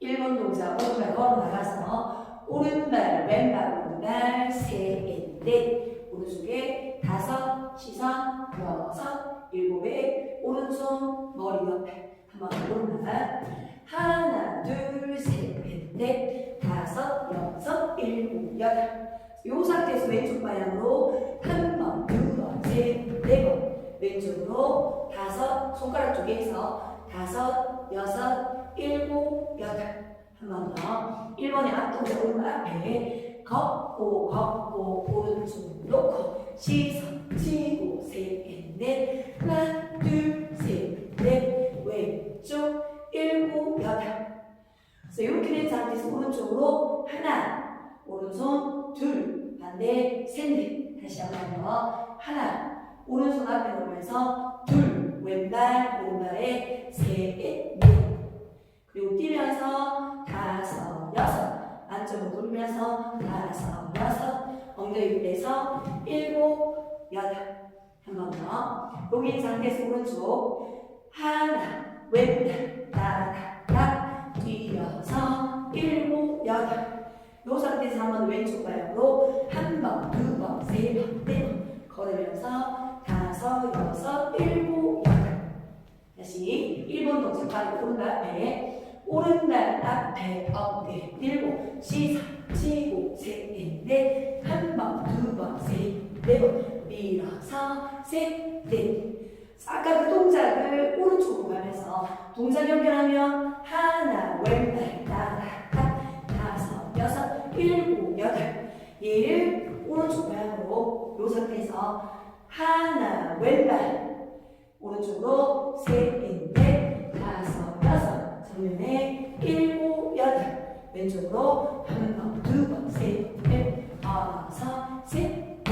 1번 동작 오른발 걸어 나가서 오른발 왼발 오른발 셋넷 오른쪽에 다섯 시선 여섯 일곱에 오른손 머리 옆에. 한번 오른발 하나 둘셋넷 다섯 여섯 일곱 여덟. 요 상태에서 왼쪽 방향으로 한 번, 두 번, 셋, 네 번. 왼쪽으로 다섯 손가락 쪽에서 다섯, 여섯, 일곱, 여덟. 한 번 더. 1번의 앞동작 오른발 앞에 걷고 걷고 오른쪽 놓고 시선 치고 셋, 넷 하나, 둘, 셋, 넷. 왼쪽 일곱, 여덟. 그래서 이렇게 된 상태에서 오른쪽으로 하나 오른손 둘 반대 셋 넷. 다시 한번 더. 하나 오른손 앞에 놓으면서 둘 왼발 오른발에 셋 넷 그리고 뛰면서 다섯 여섯 안쪽으로 돌면서 다섯 여섯 엉덩이 위에서 일곱 여덟. 한 번 더. 여기 상태에서 오른쪽. 하나 왼발 따라딱 뛰어서 일곱 여덟. 요 상태에서 한 번 왼쪽 발로 한 번, 두 번, 세 번, 네 번 걸으면서 다섯, 여섯, 일곱, 여덟. 다시 1번 동작 바로 오른발 앞에 오른발 앞에 어깨 들고 시선 치고 셋넷한 번, 두 번, 셋, 네 번. 밀어서 셋, 넷. 아까 그 동작을 오른쪽으로 가면서 동작 연결하면 하나 왼발 따라 다섯 여섯 일곱 여덟. 얘를 오른쪽 방향으로 요 상태에서 하나 왼발. 오른쪽으로 여섯 정면에 일곱 여덟 왼쪽으로 한번두번 셋넷 다섯 셋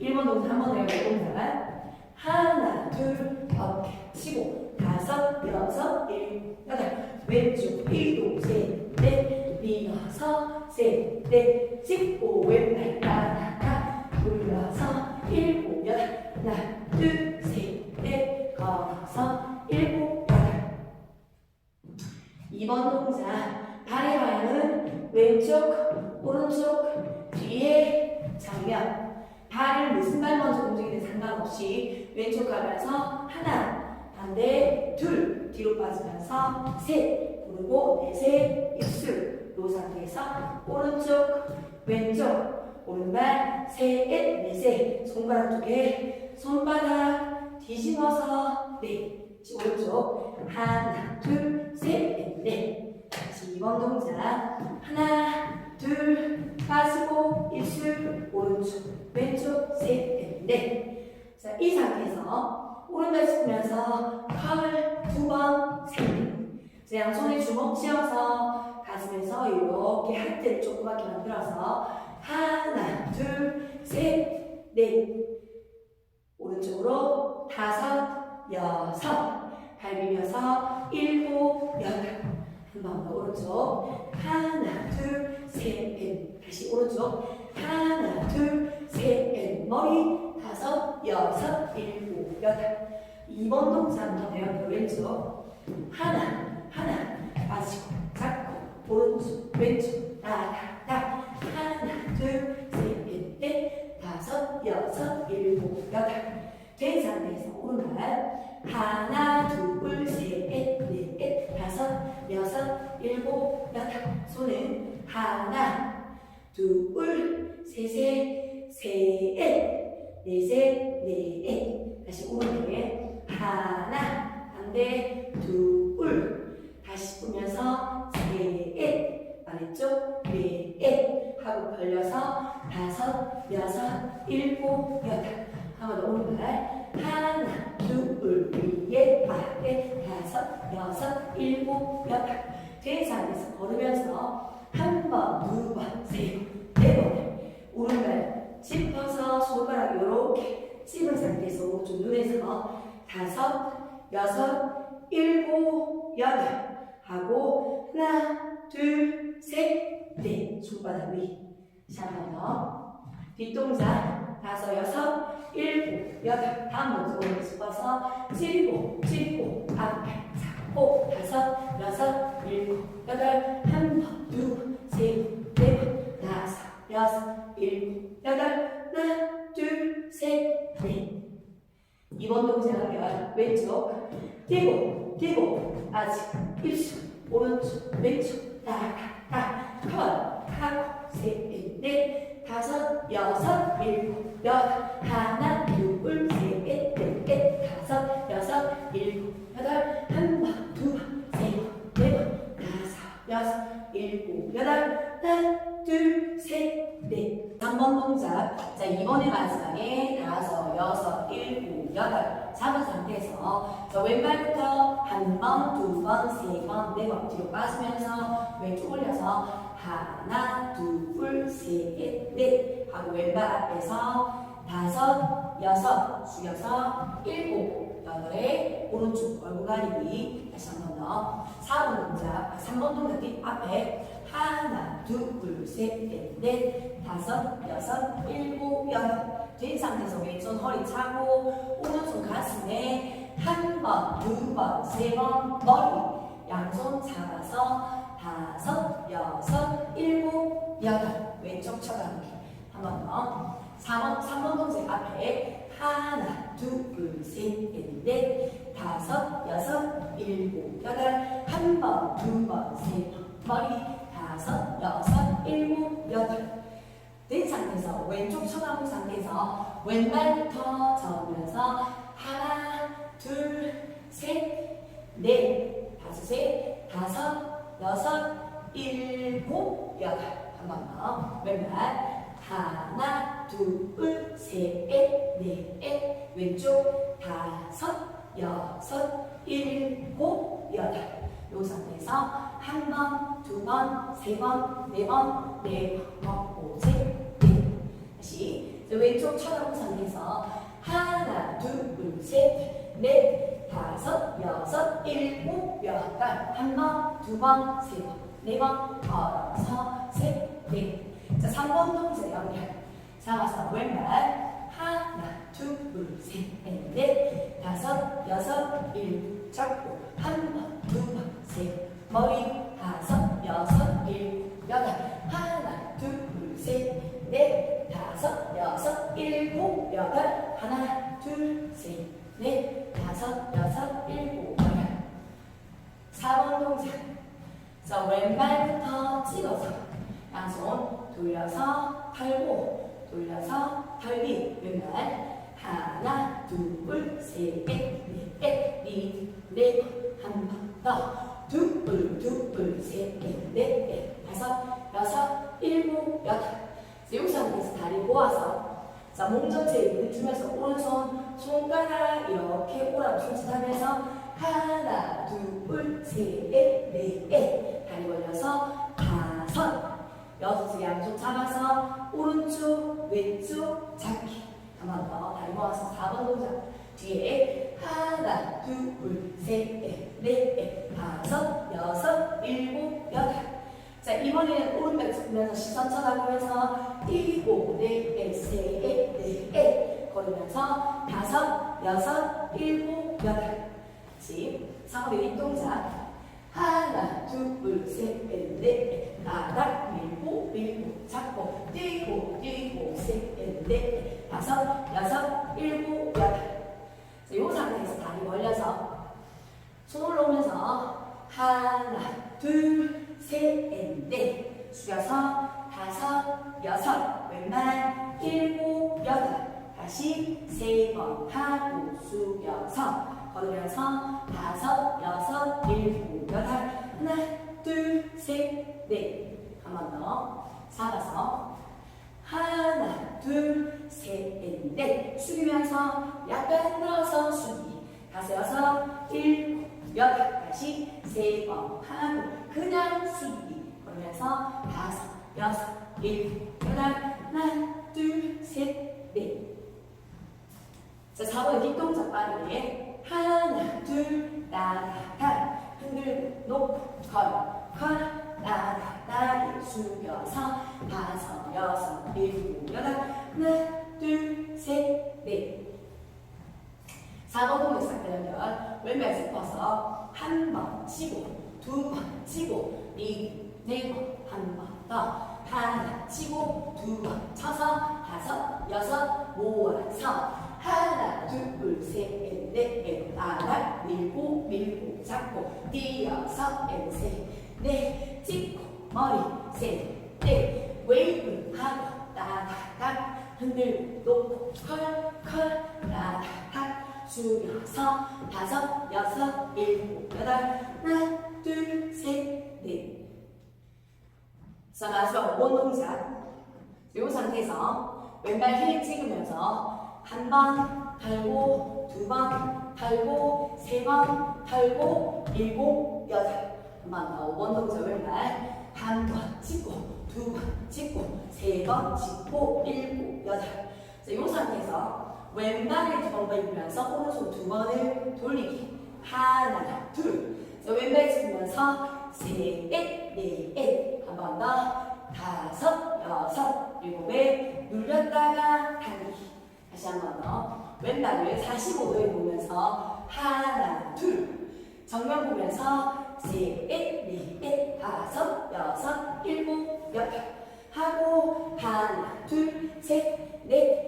1번 동작 한번 더 해볼게요 동작 하나 둘 어깨 치고 다섯 여섯 일곱 여덟. 왼쪽 일곱 셋넷. 밀어서 셋넷. 찍고 왼발 따라 정면 발을 무슨 발 먼저 움직이든 상관없이 왼쪽 가면서 하나 반대 둘 뒤로 빠지면서 셋 그리고 넷셋 입술 요 상태에서 오른쪽 왼쪽 오른발 셋 넷셋 손가락 쪽에 손바닥 뒤집어서 넷 오른쪽 하나 둘 셋 넷 다시 2번 동작. 하나 둘 빠지고 입술 오른쪽 왼쪽 셋 넷. 자, 이 상태에서 오른발 짚으면서 컬두번셋넷 자, 양손에 주먹 쥐어서 가슴에서 이렇게 하트를 조그맣게 만들어서 하나 둘 셋 넷. 오른쪽으로 다섯 여섯. 밟으면서 일곱 여덟 한번더 오른쪽. 하나 둘 셋 넷. 다시 오른쪽. 하나 둘 셋 넷. 머리 다섯 여섯 일곱 여덟. 2번 동작 한번 배워요 왼쪽. 하나 하나. 빠지고 잡고 오른쪽. 왼쪽. 따다닥 하나 둘셋넷 다섯 여섯 일곱 여덟. 된 상태에서 오른발 하나 둘 셋 넷 넷. 다섯 여섯 일곱 여덟. 손은 하나 둘셋셋 셋넷 넷셋 넷. 다시 오른쪽에. 하나 반대 둘 다시 보면서 셋. 아래쪽 넷. 하고 벌려서 다섯 여섯 일곱 여덟. 한번 더 오른발. 하나 둘 위에 아래 다섯 여섯 일곱 여덟. 된 상태에서 걸으면서 한 번, 두 번, 세, 네번 오른발 짚어서 손가락 이렇게 찝은 상태에서 오른쪽 눈에서 다섯, 여섯, 일곱, 여덟 하고 하나, 둘, 셋, 넷 손바닥 위. 자, 한번 더. 뒷동작 다섯, 여섯, 일곱, 여덟 다음 모습 오른쪽 짚어서 찝고, 찝고 앞에 잡고 다섯, 여섯, 일곱, 여덟, 한 번, 두, 셋, 넷, 다섯, 여섯, 일곱, 여덟, 하나, 둘, 셋, 넷. 이번 동작은 왼쪽 뛰고 뛰고 아직 일수 오른쪽 왼쪽 따라가 컷 하고 셋 넷 다섯 여섯 일곱 여덟 하나 하나 둘 셋넷. 3번 동작 자 이번에 마지막에 다섯 여섯 일곱 여덟. 잡은 상태에서 자 왼발부터 한 번, 두 번, 세 번, 네 번 뒤로 빠지면서 왼쪽 올려서 하나, 둘, 셋, 넷. 하고 왼발 앞에서 다섯, 여섯 숙여서 일곱, 여덟에 오른쪽 얼굴 가리기 다시 한 번 더. 4번 동작, 3번 동작 뒤 앞에 하나, 둘, 셋, 넷, 넷, 다섯, 여섯, 일곱, 여덟. 된 상태에서 왼손 허리 차고 오른손 가슴에 한 번, 두 번, 세 번 머리. 양손 잡아서 다섯, 여섯, 일곱, 여덟. 왼쪽 쳐다보기 한번 더. 4번, 3번 동작 앞에 하나, 둘, 셋, 넷, 다섯, 여섯, 일곱, 여덟. 한 번, 두 번, 세 번 머리 다섯, 여섯, 일곱, 여덟. 된 상태에서 왼쪽 쳐다본 상태에서 왼발부터 접으면서 하나, 둘, 셋, 넷, 다섯, 셋, 다섯, 여섯, 일곱, 여덟. 한 번 더. 왼발 하나, 둘, 셋, 넷, 왼쪽 다섯, 여섯, 일곱, 여덟 요 상태에서 한 번, 두 번, 세 번, 네 번, 네 번, 오, 셋, 넷. 다시 왼쪽 상태에서 하나, 둘, 셋, 넷, 다섯, 여섯, 일곱, 여덟. 한 번, 두 번, 세 번, 네 번, 걸어서 셋, 넷. 자, 3번 동작 연결. 잡아서 왼발 하나, 둘, 셋, 넷, 다섯, 여섯, 일곱. 잡고 한 번, 세 번. 머리 다섯, 여섯, 일곱, 여덟. 하나, 둘, 셋, 넷, 다섯, 여섯, 일곱, 여덟. 하나, 둘, 셋, 넷, 다섯, 여섯, 일곱, 여덟. 4번 동작. 자, 왼발부터 찍어서 양손 돌려서 털고 돌려서 털기 왼발 하나 둘셋넷넷넷한번더 둘둘셋넷넷 다섯 여섯 일곱 여덟. 자, 여기서 한번 다리 모아서 자, 몸 전체에 무릎 주면서 오른손 손가락 이렇게 오라고 손짓하면서 하나, 둘, 셋, 넷, 다리 벌려서 다섯, 여섯, 양손 잡아서 오른쪽, 왼쪽 잡기. 한번 더 다리 모아서 4번 동작. 뒤에 하나, 둘, 셋, 넷, 다섯, 여섯, 일곱, 여덟. 자, 이번에는 오른발 짚으면서 시선 쳐다보면서 일곱, 넷, 셋, 넷, 걸으면서 다섯, 여섯, 일곱, 여덟. 집, 상업의 윗동작. 하나, 둘, 셋, 넷, 나락, 밀고, 밀고, 잡고, 뛰고, 뛰고, 셋, 넷, 다섯, 여섯, 일곱, 여덟. 손 올라오면서 하나, 둘, 셋, 넷. 숙여서 다섯, 여섯, 왼발 일곱, 여덟. 다시 세 번 하고 숙여서 걸으면서 다섯, 여섯, 일곱, 여덟. 하나, 둘, 셋, 넷. 한 번 더. 잡아서 하나, 둘, 셋, 넷. 숙이면서 약간 흔들어서 숙이. 다섯, 여섯, 일곱, 다시 세번 하고 그냥 숙이. 그러면서 다섯, 여섯, 일곱, 여덟. 하나, 둘, 셋, 넷. 자, 4번 뒷동작 빠르게. 하나, 둘, 따라가. 흔들고, 걸어, 걸어, 따라, 따라, 숙여서, 다섯, 여섯, 일곱, 여덟, 하나, 둘, 셋, 넷. 4번 동작 연결. 왼발 짚어서 한 번 치고, 두 번 치고 네번 한번 더 하나 치고 두 번 쳐서 다섯 여섯 모아서 하나 둘셋넷 하나 밀고 밀고 잡고 뛰어서 셋넷 숙여서 다섯 여섯 일곱 여덟 하나 둘 셋 넷. 자 마지막 원 동작. 이 상태에서 왼발 힐 찍으면서 한 번 달고 두 번 달고 세 번 달고 일곱 여덟. 한번더원 동작 왼발. 한 번 찍고 두 번 찍고 세 번 찍고 일곱 여덟. 자, 이 상태에서 왼발을 두번 밟으면서 오른손 두 번을 돌리기. 하나 둘. 자, 왼발 짚으면서 셋 넷 넷 한 번 더. 다섯 여섯 일곱에 눌렸다가 당기기 다시 한 번 더. 왼발을 45도에 보면서 하나 둘. 정면 보면서 셋 넷 넷. 다섯 여섯 일곱 여덟 하고 하나 둘 셋 넷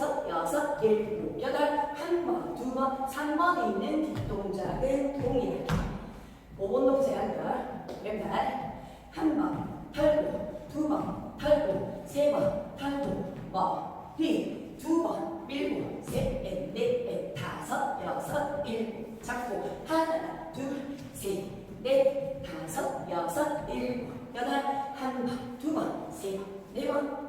다섯 여섯 일곱 여덟 한 번 두 번 삼 번에 있는 뒷동작은 동일하게 5번 동작 왼발 한번 털고 두번 털고 세번 털고 머리 두 번 밀고 셋넷넷 다섯 여섯 일곱. 잡고 하나 둘 셋 넷 다섯 여섯 일곱 여덟 한 번 두 번 세 번